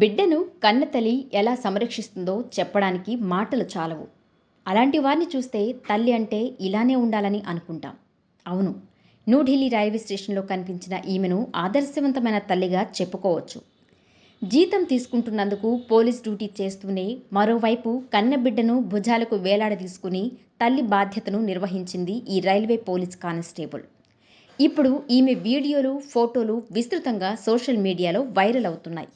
బిడ్డను కన్నతల్లి ఎలా సంరక్షిస్తుందో చెప్పడానికి మాటలు చాలవు. అలాంటి వారిని చూస్తే తల్లి అంటే ఇలానే ఉండాలని అనుకుంటాం. అవును న్యూఢిల్లీ రైల్వే స్టేషన్లో కనిపించిన ఈమెను ఆదర్శవంతమైన తల్లిగా చెప్పుకోవచ్చు. జీతం తీసుకుంటున్నందుకు పోలీస్ డ్యూటీ చేస్తూనే మరోవైపు కన్నబిడ్డను భుజాలకు వేలాడదీసుకుని తల్లి బాధ్యతను నిర్వహించింది ఈ రైల్వే పోలీస్ కానిస్టేబుల్. ఇప్పుడు ఈమె వీడియోలు ఫోటోలు విస్తృతంగా సోషల్ మీడియాలో వైరల్ అవుతున్నాయి.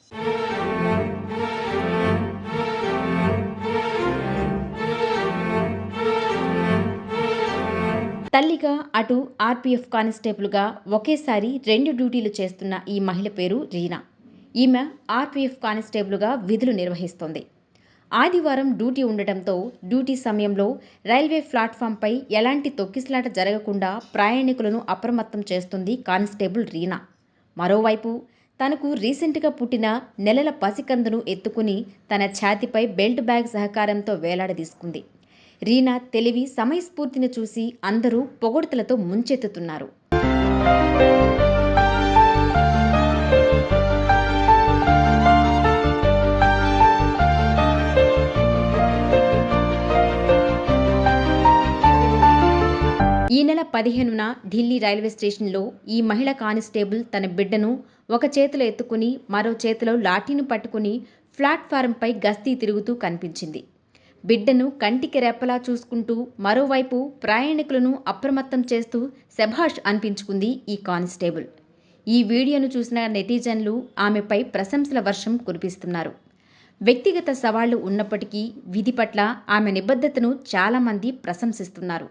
తల్లిగా అటు ఆర్పీఎఫ్ కానిస్టేబుల్గా ఒకేసారి రెండు డ్యూటీలు చేస్తున్న ఈ మహిళ పేరు రీనా. ఈమె ఆర్పీఎఫ్ కానిస్టేబుల్గా విధులు నిర్వహిస్తోంది. ఆదివారం డ్యూటీ ఉండటంతో డ్యూటీ సమయంలో రైల్వే ప్లాట్ఫామ్పై ఎలాంటి తొక్కిసలాట జరగకుండా ప్రయాణికులను అప్రమత్తం చేస్తుంది కానిస్టేబుల్ రీనా. మరోవైపు తనకు రీసెంట్గా పుట్టిన నెలల పసికందును ఎత్తుకుని తన ఛాతిపై బెల్ట్ బ్యాగ్ సహకారంతో వేలాడదీసుకుంది. రీనా తెలివి సమయస్ఫూర్తిని చూసి అందరూ పొగడ్తలతో ముంచెత్తుతున్నారు. ఈ నెల పదిహేనున ఢిల్లీ రైల్వే స్టేషన్లో ఈ మహిళ కానిస్టేబుల్ తన బిడ్డను ఒక చేతిలో ఎత్తుకుని మరో చేతిలో లాఠీని పట్టుకుని ప్లాట్ఫారంపై గస్తీ తిరుగుతూ కనిపించింది. బిడ్డను కంటికి రెప్పలా చూసుకుంటూ మరోవైపు ప్రయాణికులను అప్రమత్తం చేస్తూ శభాష్ అనిపించుకుంది ఈ కానిస్టేబుల్. ఈ వీడియోను చూసిన నెటిజన్లు ఆమెపై ప్రశంసల వర్షం కురిపిస్తున్నారు. వ్యక్తిగత సవాళ్ళు ఉన్నప్పటికీ విధి పట్ల ఆమె నిబద్ధతను చాలామంది ప్రశంసిస్తున్నారు.